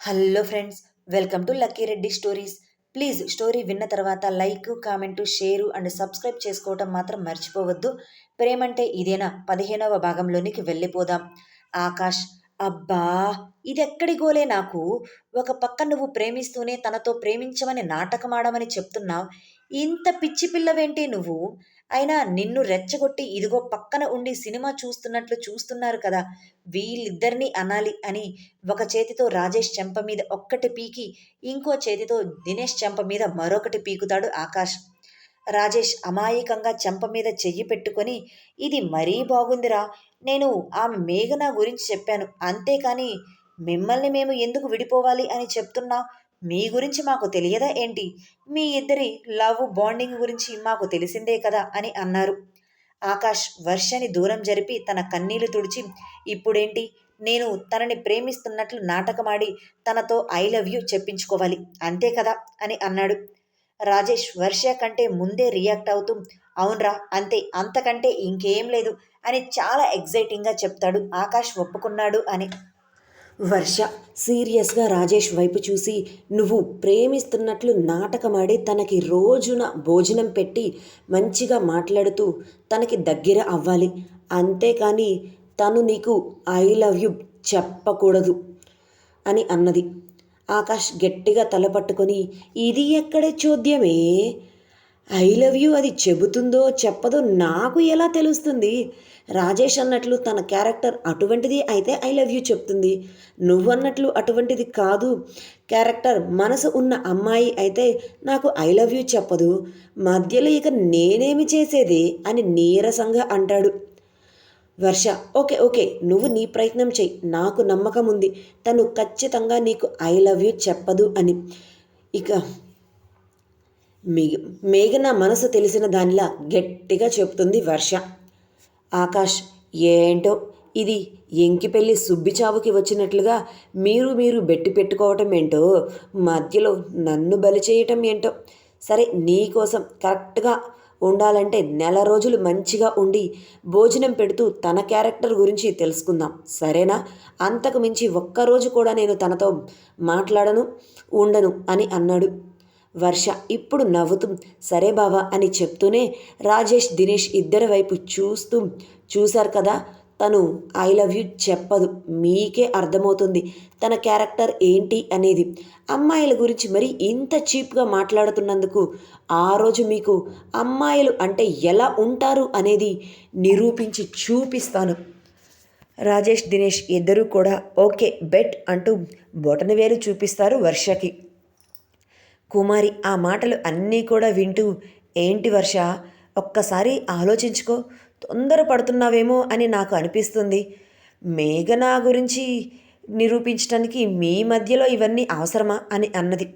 Hello friends welcome to Lucky Reddy stories. Please story విన్న తర్వాత like comment share and subscribe చేసుకోవటం మాత్రం మర్చిపోవద్దు. ప్రేమంటే ఇదేనా? పదిహేనవ భాగంలోనికి వెళ్ళిపోదాం. ఆకాష్ అబ్బా! ఇదెక్కడి గోలే నాకు? ఒక పక్క నువ్వు ప్రేమిస్తూనే తనతో ప్రేమించమని నాటకమాడమని చెప్తున్నావు. ఇంత పిచ్చి పిల్లవేంటి నువ్వు? అయినా నిన్ను రెచ్చగొట్టి ఇదిగో పక్కన ఉండి సినిమా చూస్తున్నట్లు చూస్తున్నారు కదా. వీళ్ళిద్దరినీ అనాలి అని ఒక చేతితో రాజేష్ చెంప మీద ఒక్కటి పీకి ఇంకో చేతితో దినేష్ చెంప మీద మరొకటి పీకుతాడు ఆకాష్. రాజేష్ అమాయకంగా చెంప మీద చెయ్యి పెట్టుకొని ఇది మరీ బాగుందిరా. నేను ఆమె మేఘన గురించి చెప్పాను. అంతేకాని మిమ్మల్ని మేము ఎందుకు విడిపోవాలి అని చెప్తున్నా? మీ గురించి మాకు తెలియదా ఏంటి? మీ ఇద్దరి లవ్ బాండింగ్ గురించి మాకు తెలిసిందే కదా అని అన్నారు. ఆకాష్ వర్షని దూరం జరిపి తన కన్నీళ్ళు తుడిచి ఇప్పుడేంటి? నేను తనని ప్రేమిస్తున్నట్లు నాటకమాడి తనతో ఐ లవ్ యూ చెప్పించుకోవాలి అంతే కదా? అని అన్నాడు. రాజేష్ వర్ష కంటే ముందే రియాక్ట్ అవుతూ అవునరా అంతే అంతకంటే ఇంకేం లేదు అని చాలా ఎగ్జైటింగ్గా చెప్తాడు ఆకాష్ ఒప్పుకున్నాడు అని. వర్ష సీరియస్గా రాజేష్ వైపు చూసి నువ్వు ప్రేమిస్తున్నట్లు నాటకమాడి తనకి రోజున భోజనం పెట్టి మంచిగా మాట్లాడుతూ తనకి దగ్గర అవ్వాలి. అంతేకాని తను నీకు ఐ లవ్ యు చెప్పకూడదు అని అన్నది. ఆకాష్ గట్టిగా తలపట్టుకొని ఇది ఎక్కడే చోద్యమే? ఐ లవ్ యూ అది చెబుతుందో చెప్పదో నాకు ఎలా తెలుస్తుంది? రాజేష్ అన్నట్లు తన క్యారెక్టర్ అటువంటిది అయితే ఐ లవ్ యూ చెప్తుంది. నువ్వన్నట్లు అటువంటిది కాదు. క్యారెక్టర్ మనసు ఉన్న అమ్మాయి అయితే నాకు ఐ లవ్ యూ చెప్పదు. మధ్యలో ఇక నేనేమి చేసేది? అని నీరసంగా అంటాడు. వర్ష ఓకే ఓకే నువ్వు నీ ప్రయత్నం చెయ్యి. నాకు నమ్మకం ఉంది. తను ఖచ్చితంగా నీకు ఐ లవ్ యూ చెప్పదు అని. ఇక మేఘన మనసు తెలిసిన దానిలా గట్టిగా చెప్తుంది వర్ష. ఆకాష్ ఏంటో? ఇది ఎంకి పెళ్ళి సుబ్బిచావుకి వచ్చినట్లుగా మీరు మీరు బెట్టి పెట్టుకోవటం ఏంటో మధ్యలో నన్ను బలి చేయటం ఏంటో. సరే నీకోసం కరెక్ట్గా ఉండాలంటే నెల రోజులు మంచిగా ఉండి భోజనం పెడుతూ తన క్యారెక్టర్ గురించి తెలుసుకుందాం. సరేనా? అంతకు మించి ఒక్కరోజు కూడా నేను తనతో మాట్లాడను ఉండను అని అన్నాడు. వర్ష ఇప్పుడు నవ్వుతూ సరే బావా అని చెప్తూనే రాజేష్ దినేష్ ఇద్దరి వైపు చూస్తూ చూశారు కదా తను ఐ లవ్ యూ చెప్పదు మీకే అర్థమవుతుంది తన క్యారెక్టర్ ఏంటి అనేది. అమ్మాయిల గురించి మరి ఇంత చీప్గా మాట్లాడుతున్నందుకు ఆ రోజు మీకు అమ్మాయిలు అంటే ఎలా ఉంటారు అనేది నిరూపించి చూపిస్తాను. రాజేష్ దినేష్ ఇద్దరూ కూడా ఓకే బెట్ అంటూ బొటన వేలు చూపిస్తారు వర్షకి. కుమారి ఆ మాటలు అన్నీ కూడా వింటూ ఏంటి వర్ష ఒక్కసారి ఆలోచించుకో తొందర పడుతున్నావేమో అని నాకు అనిపిస్తుంది. మేఘనా గురించి నిరూపించడానికి మీ మధ్యలో ఇవన్నీ అవసరమా? అని అన్నది.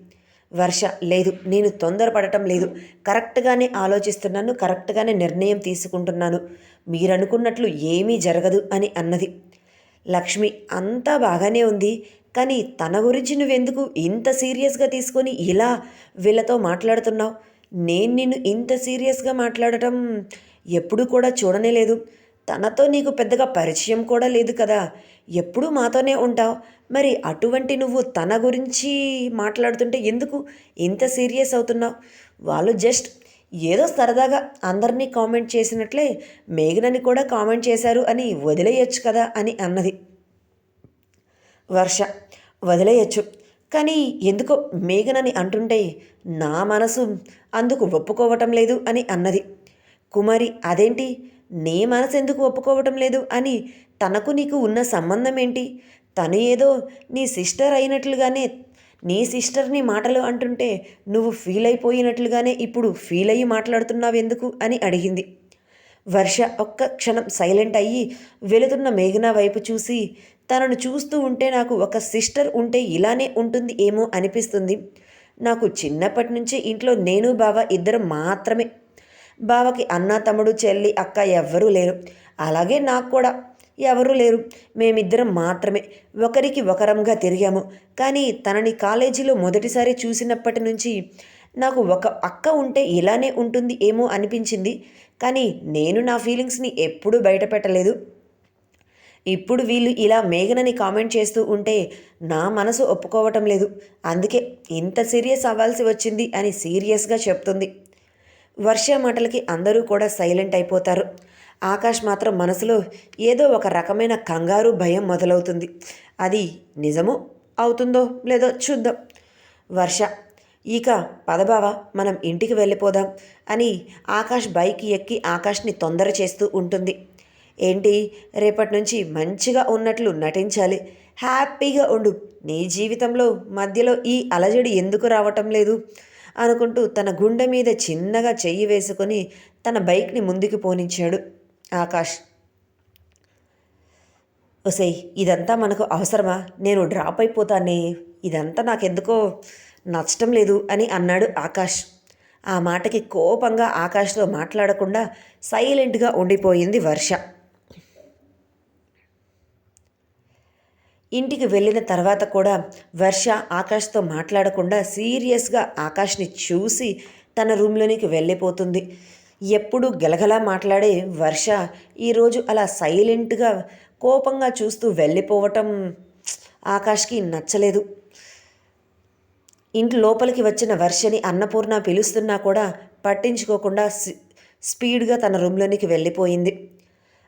వర్ష లేదు నేను తొందరపడటం లేదు. కరెక్ట్గానే ఆలోచిస్తున్నాను కరెక్ట్గానే నిర్ణయం తీసుకుంటున్నాను. మీరనుకున్నట్లు ఏమీ జరగదు అని అన్నది. లక్ష్మి అంతా బాగానే ఉంది. కానీ తన గురించి నువ్వెందుకు ఇంత సీరియస్గా తీసుకొని ఇలా వీళ్ళతో మాట్లాడుతున్నావు? నేను నిన్ను ఇంత సీరియస్గా మాట్లాడటం ఎప్పుడూ కూడా చూడనే లేదు. తనతో నీకు పెద్దగా పరిచయం కూడా లేదు కదా. ఎప్పుడూ మాతోనే ఉంటావు. మరి అటువంటి నువ్వు తన గురించి మాట్లాడుతుంటే ఎందుకు ఇంత సీరియస్ అవుతున్నావు? వాళ్ళు జస్ట్ ఏదో సరదాగా అందరినీ కామెంట్ చేసినట్లే మేఘనని కూడా కామెంట్ చేశారు అని వదిలేయచ్చు కదా అని అన్నది. వర్ష. వదిలేయచ్చు. కానీ ఎందుకో మేఘనని అంటుంటే నా మనసు అందుకు ఒప్పుకోవటం లేదు అని అన్నది. కుమారి అదేంటి? నీ మనసు ఎందుకు ఒప్పుకోవటం లేదు అని తనకు నీకు ఉన్న సంబంధం ఏంటి? తను ఏదో నీ సిస్టర్ అయినట్లుగానే నీ సిస్టర్ని మాటలు అంటుంటే నువ్వు ఫీల్ అయిపోయినట్లుగానే ఇప్పుడు ఫీల్ అయ్యి మాట్లాడుతున్నావు ఎందుకు అని అడిగింది. వర్ష ఒక్క క్షణం సైలెంట్ అయ్యి వెళుతున్న మేఘన వైపు చూసి తనను చూస్తూ ఉంటే నాకు ఒక సిస్టర్ ఉంటే ఇలానే ఉంటుంది ఏమో అనిపిస్తుంది. నాకు చిన్నప్పటి నుంచి ఇంట్లో నేను బావ ఇద్దరు మాత్రమే. బావకి అన్న తమ్ముడు చెల్లి అక్క ఎవ్వరూ లేరు. అలాగే నాకు కూడా ఎవరూ లేరు. మేమిద్దరం మాత్రమే. ఒకరికి ఒకరంగా తిరిగాము. కానీ తనని కాలేజీలో మొదటిసారి చూసినప్పటి నుంచి నాకు ఒక అక్క ఉంటే ఇలానే ఉంటుంది ఏమో అనిపించింది. కానీ నేను నా ఫీలింగ్స్ని ఎప్పుడూ బయటపెట్టలేదు. ఇప్పుడు వీళ్ళు ఇలా మేఘనని కామెంట్ చేస్తూ ఉంటే నా మనసు ఒప్పుకోవటం లేదు. అందుకే ఇంత సీరియస్ అవ్వాల్సి వచ్చింది అని సీరియస్గా చెప్తుంది. వర్ష మాటలకి అందరూ కూడా సైలెంట్ అయిపోతారు. ఆకాష్ మాత్రం మనసులో ఏదో ఒక రకమైన కంగారు భయం మొదలవుతుంది. అది నిజమో అవుతుందో లేదో చూద్దాం. వర్ష ఇక పదబావ మనం ఇంటికి వెళ్ళిపోదాం అని ఆకాష్ బైక్ ఎక్కి ఆకాష్ని తొందర చేస్తూ ఉంటుంది. ఏంటి? రేపటి నుంచి మంచిగా ఉన్నట్లు నటించాలి. హ్యాపీగా ఉండు. నీ జీవితంలో మధ్యలో ఈ అలజడి ఎందుకు రావటం లేదు? అనుకుంటూ తన గుండె మీద చిన్నగా చెయ్యి వేసుకొని తన బైక్ని ముందుకు పోనించాడు ఆకాష్. ఒసేయ్ ఇదంతా మనకు అవసరమా? నేను డ్రాప్ అయిపోతానే? ఇదంతా నాకెందుకో నచ్చటం లేదు అని అన్నాడు ఆకాష్. ఆ మాటకి కోపంగా ఆకాష్తో మాట్లాడకుండా సైలెంట్గా ఉండిపోయింది వర్ష. ఇంటికి వెళ్ళిన తర్వాత కూడా వర్ష ఆకాష్తో మాట్లాడకుండా సీరియస్గా ఆకాష్ని చూసి తన రూమ్లోనికి వెళ్ళిపోతుంది. ఎప్పుడు గలగలా మాట్లాడే వర్ష ఈరోజు అలా సైలెంట్గా కోపంగా చూస్తూ వెళ్ళిపోవటం ఆకాష్కి నచ్చలేదు. ఇంటి లోపలికి వచ్చిన వర్షని అన్నపూర్ణ పిలుస్తున్నా కూడా పట్టించుకోకుండా స్పీడ్గా తన రూమ్లోనికి వెళ్ళిపోయింది.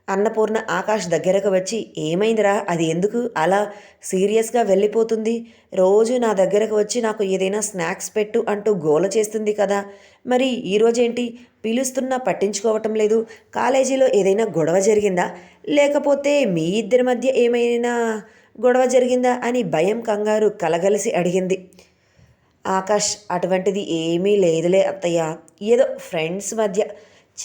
అన్నపూర్ణ ఆకాష్ దగ్గరకు వచ్చి ఏమైందిరా? అది ఎందుకు అలా సీరియస్గా వెళ్ళిపోతుంది? రోజు నా దగ్గరకు వచ్చి నాకు ఏదైనా స్నాక్స్ పెట్టు అంటూ గోల చేస్తుంది కదా. మరి ఈరోజేంటి పిలుస్తున్నా పట్టించుకోవటం లేదు. కాలేజీలో ఏదైనా గొడవ జరిగిందా? లేకపోతే మీ ఇద్దరి మధ్య ఏమైనా గొడవ జరిగిందా? అని భయం కంగారు కలగలిసి అడిగింది. ఆకాష్ అటువంటిది ఏమీ లేదులే అత్తయ్య. ఏదో ఫ్రెండ్స్ మధ్య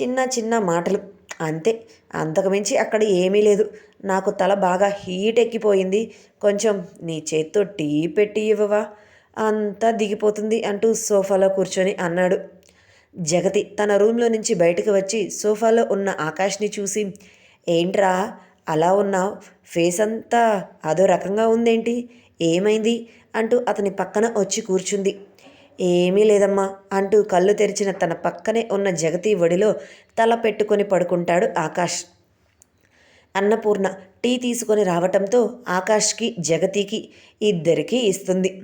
చిన్న చిన్న మాటలు అంతే. అంతకుమించి అక్కడ ఏమీ లేదు. నాకు తల బాగా హీట్ ఎక్కిపోయింది. కొంచెం నీ చేత్తో టీ పెట్టి ఇవ్వవా? అంతా దిగిపోతుంది అంటూ సోఫాలో కూర్చొని అన్నాడు. జగతి తన రూమ్లో నుంచి బయటకు వచ్చి సోఫాలో ఉన్న ఆకాష్ని చూసి ఏంట్రా అలా ఉన్నావు? ఫేస్ అంతా అదో రకంగా ఉందేంటి? ఏమైంది? అంటూ అతని పక్కన వచ్చి కూర్చుంది. ఏమీ లేదమ్మా అంటూ కళ్ళు తెరిచిన తన పక్కనే ఉన్న జగతి ఒడిలో తల పెట్టుకొని పడుకుంటాడు ఆకాష్. అన్నపూర్ణ టీ తీసుకొని రావటంతో ఆకాష్కి జగతికి ఇద్దరికీ ఇస్తుంది.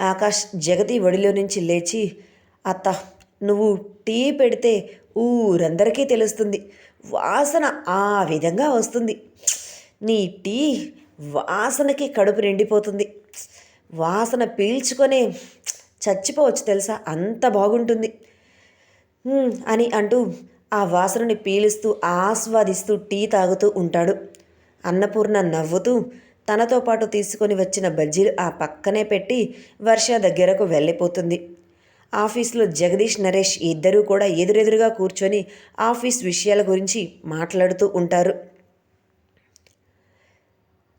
ఆకాష్ జగతి ఒడిలో నుంచి లేచి అత్త నువ్వు టీ పెడితే ఊరందరికీ తెలుస్తుంది. వాసన ఆ విధంగా వస్తుంది. నీ టీ వాసనకి కడుపు నిండిపోతుంది. వాసన పీల్చుకొని చచ్చిపోవచ్చు తెలుసా? అంత బాగుంటుంది. అని అంటూ ఆ వాసనని పీలుస్తూ ఆస్వాదిస్తూ టీ తాగుతూ ఉంటాడు. అన్నపూర్ణ నవ్వుతూ తనతో పాటు తీసుకొని వచ్చిన బజ్జీలు ఆ పక్కనే పెట్టి వర్ష దగ్గరకు వెళ్ళిపోతుంది. ఆఫీస్లో జగదీష్ నరేష్ ఇద్దరూ కూడా ఎదురెదురుగా కూర్చొని ఆఫీస్ విషయాల గురించి మాట్లాడుతూ ఉంటారు.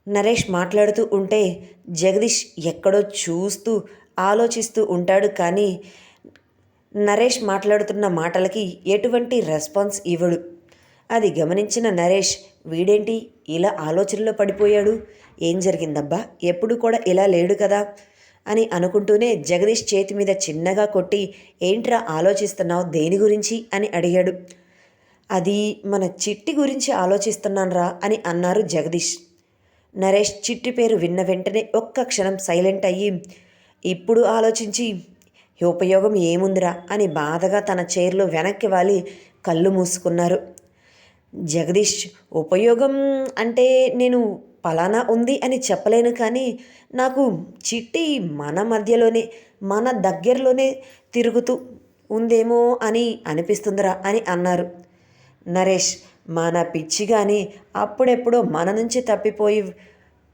నరేష్ మాట్లాడుతూ ఉంటే జగదీష్ ఎక్కడో చూస్తూ ఆలోచిస్తూ ఉంటాడు కానీ నరేష్ మాట్లాడుతున్న మాటలకి ఎటువంటి రెస్పాన్స్ ఇవ్వడు. అది గమనించిన నరేష్ వీడేంటి ఇలా ఆలోచనలో పడిపోయాడు? ఏం జరిగిందబ్బా? ఎప్పుడు కూడా ఇలా లేడు కదా? అని అనుకుంటూనే జగదీష్ చేతి మీద చిన్నగా కొట్టి ఏంట్రా ఆలోచిస్తున్నావు దేని గురించి? అని అడిగాడు. అది మన చిట్టి గురించి ఆలోచిస్తున్నాన్రా అని అన్నారు జగదీష్. నరేష్ చిట్టి పేరు విన్న వెంటనే ఒక్క క్షణం సైలెంట్ అయ్యి ఇప్పుడు ఆలోచించి ఉపయోగం ఏముందిరా? అని బాధగా తన చైర్లో వెనక్కి వాలి కళ్ళు మూసుకున్నారు. జగదీష్ ఉపయోగం అంటే నేను పలానా ఉంది అని చెప్పలేను కానీ నాకు చిట్టి మన మధ్యలోనే మన దగ్గరలోనే తిరుగుతూ ఉందేమో అని అనిపిస్తుందిరా అని అన్నారు. నరేష్ మన పిచ్చి కానీ అప్పుడెప్పుడో మన నుంచి తప్పిపోయి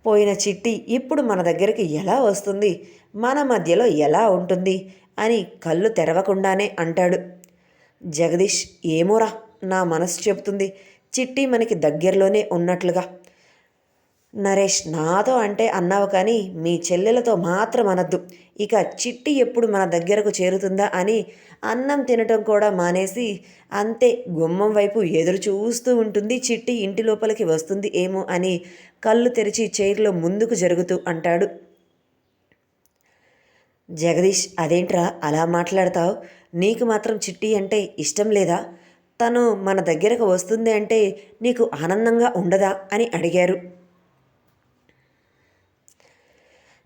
పోయిన చిట్టి ఇప్పుడు మన దగ్గరికి ఎలా వస్తుంది? మన మధ్యలో ఎలా ఉంటుంది? అని కళ్ళు తెరవకుండానే అంటాడు. జగదీష్ ఏమోరా నా మనసు చెబుతుంది చిట్టి మనకి దగ్గరలోనే ఉన్నట్లుగా నరేష్ నాతో అంటే అన్నావు కానీ మీ చెల్లెలతో మాత్రం అనద్దు. ఇక చిట్టి ఎప్పుడు మన దగ్గరకు చేరుతుందా అని అన్నం తినటం కూడా మానేసి అంతే గుమ్మం వైపు ఎదురు చూస్తూ ఉంటుంది. చిట్టి ఇంటి లోపలికి వస్తుంది ఏమో అని కళ్ళు తెరిచి చైర్లో ముందుకు జరుగుతూ అంటాడు. జగదీష్ అదేంట్రా అలా మాట్లాడతావు? నీకు మాత్రం చిట్టి అంటే ఇష్టం లేదా? తను మన దగ్గరకు వస్తుంది అంటే నీకు ఆనందంగా ఉండదా అని అడిగారు.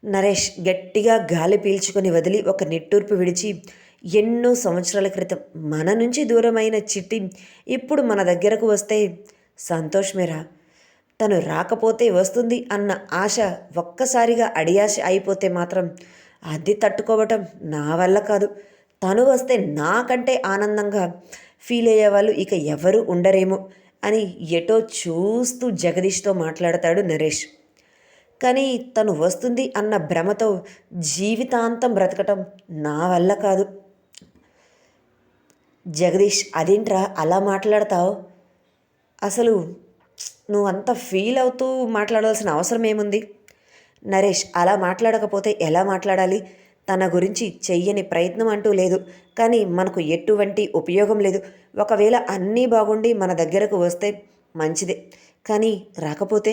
నరేష్ గట్టిగా గాలి పీల్చుకొని వదిలి ఒక నిట్టూర్పు విడిచి ఎన్నో సంవత్సరాల క్రితం మన నుంచి దూరమైన చిట్టి ఇప్పుడు మన దగ్గరకు వస్తే సంతోషమేరా తను రాకపోతే వస్తుంది అన్న ఆశ ఒక్కసారిగా అడియాశ అయిపోతే మాత్రం అది తట్టుకోవటం నా వల్ల కాదు. తను వస్తే నాకంటే ఆనందంగా ఫీల్ అయ్యేవాళ్ళు ఇక ఎవరు ఉండరేమో అని ఎటో చూస్తూ జగదీష్తో మాట్లాడతాడు నరేష్. కానీ తను వస్తుంది అన్న భ్రమతో జీవితాంతం బ్రతకటం నా వల్ల కాదు. జగదీష్ అదేంట్రా అలా మాట్లాడతావు? అసలు నువ్వు అంత ఫీల్ అవుతూ మాట్లాడాల్సిన అవసరం ఏముంది? నరేష్ అలా మాట్లాడకపోతే ఎలా మాట్లాడాలి? తన గురించి చెయ్యని ప్రయత్నం అంటూ లేదు. కానీ మనకు ఎటువంటి ఉపయోగం లేదు. ఒకవేళ అన్నీ బాగుండి మన దగ్గరకు వస్తే మంచిదే. కానీ రాకపోతే?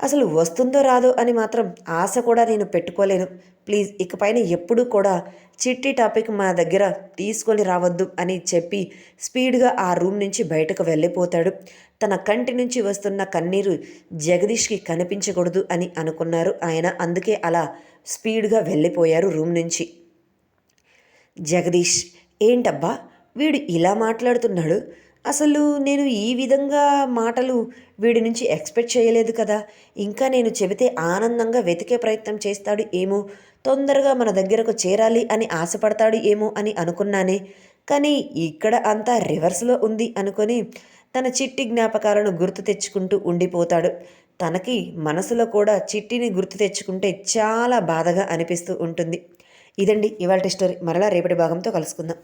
అసలు వస్తుందో రాదో అని మాత్రం ఆశ కూడా నేను పెట్టుకోలేను. ప్లీజ్ ఇకపైన ఎప్పుడూ కూడా చిట్టి టాపిక్ మా దగ్గర తీసుకొని రావద్దు అని చెప్పి స్పీడ్గా ఆ రూమ్ నుంచి బయటకు వెళ్ళిపోతాడు. తన కంటి నుంచి వస్తున్న కన్నీరు జగదీష్కి కనిపించకూడదు అని అనుకున్నారు ఆయన. అందుకే అలా స్పీడ్గా వెళ్ళిపోయారు రూమ్ నుంచి. జగదీష్ ఏంటబ్బా వీడు ఇలా మాట్లాడుతున్నాడు? అసలు నేను ఈ విధంగా మాటలు వీడి నుంచి ఎక్స్పెక్ట్ చేయలేదు కదా. ఇంకా నేను చెబితే ఆనందంగా వెతికే ప్రయత్నం చేస్తాడు ఏమో తొందరగా మన దగ్గరకు చేరాలి అని ఆశపడతాడు ఏమో అని అనుకున్నానే. కానీ ఇక్కడ అంతా రివర్స్లో ఉంది అనుకొని తన చిట్టి జ్ఞాపకాలను గుర్తు తెచ్చుకుంటూ ఉండిపోతాడు. తనకి మనసులో కూడా చిట్టిని గుర్తు తెచ్చుకుంటే చాలా బాధగా అనిపిస్తూ ఉంటుంది. ఇదండి ఇవాళ స్టోరీ. మరలా రేపటి భాగంతో కలుసుకుందాం.